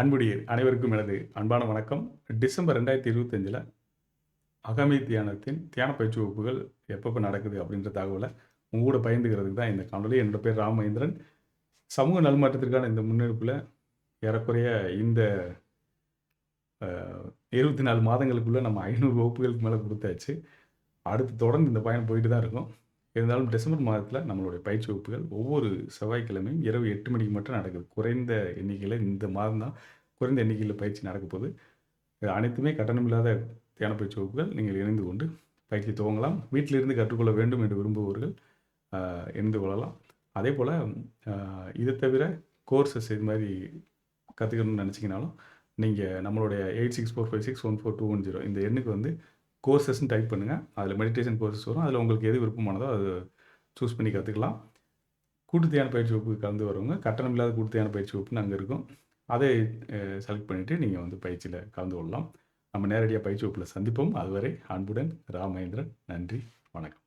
அன்புடைய அனைவருக்கும் எனது அன்பான வணக்கம். டிசம்பர் ரெண்டாயிரத்தி இருபத்தஞ்சில் அகமை தியானத்தின் தியான பயிற்சி வகுப்புகள் எப்பப்போ நடக்குது அப்படின்ற தகவலை உங்க கூட பயந்துக்கிறதுக்கு தான் இந்த காணொலி என்னோட பேர் ராமேந்திரன் சமூக நல்மாற்றத்திற்கான இந்த முன்னெடுப்பில் ஏறக்குறைய இந்த இருபத்தி நாலு மாதங்களுக்குள்ளே நம்ம ஐநூறு வகுப்புகளுக்கு மேலே கொடுத்தாச்சு. அடுத்து தொடர்ந்து இந்த பயணம் போயிட்டு தான் இருக்கும். இருந்தாலும் டிசம்பர் மாதத்தில் நம்மளுடைய பயிற்சி வகுப்புகள் ஒவ்வொரு செவ்வாய்க்கிழமையும் இரவு எட்டு மணிக்கு மட்டும் நடக்குது. குறைந்த எண்ணிக்கையில் இந்த மாதம் தான் குறைந்த எண்ணிக்கையில் பயிற்சி நடக்க போகுது. இது அனைத்துமே கட்டணமில்லாத தியான பயிற்சி வகுப்புகள். நீங்கள் இணைந்து கொண்டு பயிற்சி துவங்கலாம். வீட்டிலிருந்து கற்றுக்கொள்ள வேண்டும் என்று விரும்புபவர்கள் இணைந்து கொள்ளலாம். அதே போல் இதை தவிர கோர்சஸ் இது மாதிரி கற்றுக்கணும்னு நினச்சிங்கனாலும் நீங்கள் நம்மளுடைய eight six four five six one four two one zero இந்த எண்ணுக்கு வந்து கோர்சஸ்ன்னு டைப் பண்ணுங்கள் அதில் மெடிடேஷன் கோர்சஸ் வரும். அதில் உங்களுக்கு எது விருப்பமானதோ அது சூஸ் பண்ணி கற்றுக்கலாம் கூட்டுத்தியான பயிற்சி வகுப்புக்கு கலந்து வரவங்க கட்டணம் இல்லாத கூட்டுத்தியான பயிற்சி வகுப்புன்னு அங்கே இருக்கும். அதை செலக்ட் பண்ணிவிட்டு நீங்கள் வந்து பயிற்சியில் கலந்து கொள்ளலாம். நம்ம நேரடியாக பயிற்சி வகுப்பில் சந்திப்போம். அதுவரை அன்புடன் ராமேந்திரன் நன்றி வணக்கம்.